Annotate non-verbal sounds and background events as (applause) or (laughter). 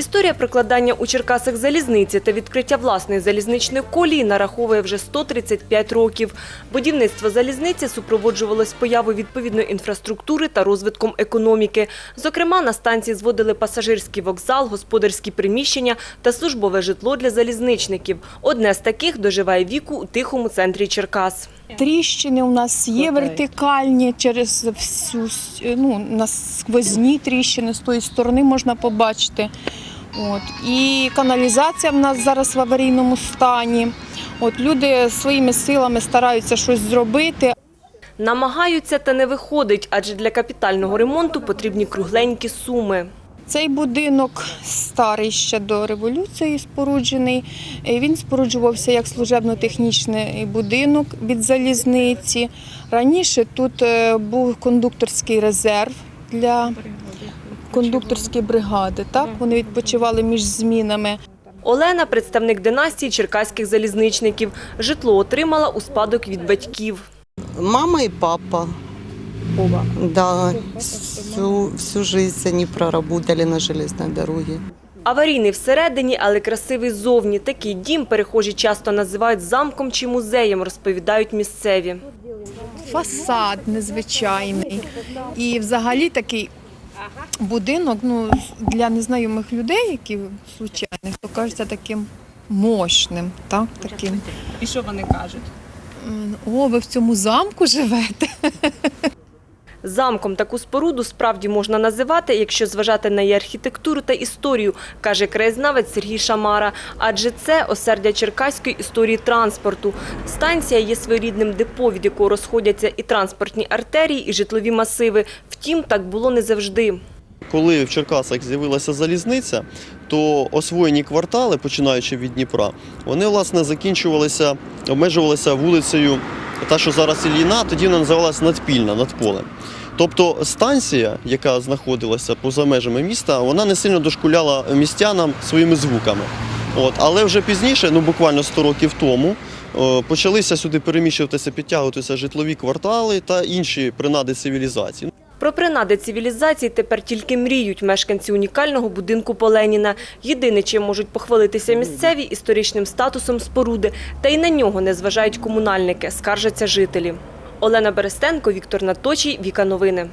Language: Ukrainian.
Історія прикладання у Черкасах залізниці та відкриття власної залізничної колії нараховує вже 135 років. Будівництво залізниці супроводжувалось появою відповідної інфраструктури та розвитком економіки. Зокрема, на станції зводили пасажирський вокзал, господарські приміщення та службове житло для залізничників. Одне з таких доживає віку у тихому центрі Черкас. Тріщини у нас є вертикальні через всю ну, на сквозні тріщини з тої сторони можна побачити. От. І каналізація в нас зараз в аварійному стані. От люди своїми силами стараються щось зробити, Намагаються та не виходить, адже для капітального ремонту потрібні кругленькі суми. Цей будинок старий ще до революції споруджений. Він споруджувався як служебно-технічний будинок від залізниці. Раніше тут е, був кондукторський резерв для кондукторської бригади. Так вони відпочивали між змінами. Олена – представник династії черкаських залізничників. Житло отримала у спадок від батьків. Мама и папа. Оба. Да, всю, всю жизнь они проработали на железной дороге. Аварійний всередині, але красивий ззовні. Такий дім перехожі часто називають замком чи музеєм, розповідають місцеві. Фасад незвичайний. І взагалі такий будинок ну, для незнайомих людей, які случайних, то кажеться таким мощним. Так, таким. І що вони кажуть? О, ви в цьому замку живете? (laughs) Замком таку споруду справді можна називати, якщо зважати на її архітектуру та історію, каже краєзнавець Сергій Шамара. Адже це осердя черкаської історії транспорту. Станція є своєрідним депо, від якого розходяться і транспортні артерії, і житлові масиви. Втім, так було не завжди. Коли в Черкасах з'явилася залізниця, то освоєні квартали, починаючи від Дніпра, вони власне закінчувалися, обмежувалися вулицею, та що зараз Ільїна, тоді вона називалася надпільна, над полем. Тобто станція, яка знаходилася поза межами міста, вона не сильно дошкуляла містянам своїми звуками. От, але вже пізніше, ну буквально 100 років тому, почалися сюди переміщуватися, підтягуватися житлові квартали та інші принади цивілізації. Про принади цивілізації тепер тільки мріють мешканці унікального будинку Поленіна. Єдине, чим можуть похвалитися місцеві історичним статусом споруди, та й на нього не зважають комунальники, скаржаться жителі. Олена Берестенко, Віктор Наточій, Віка Новини.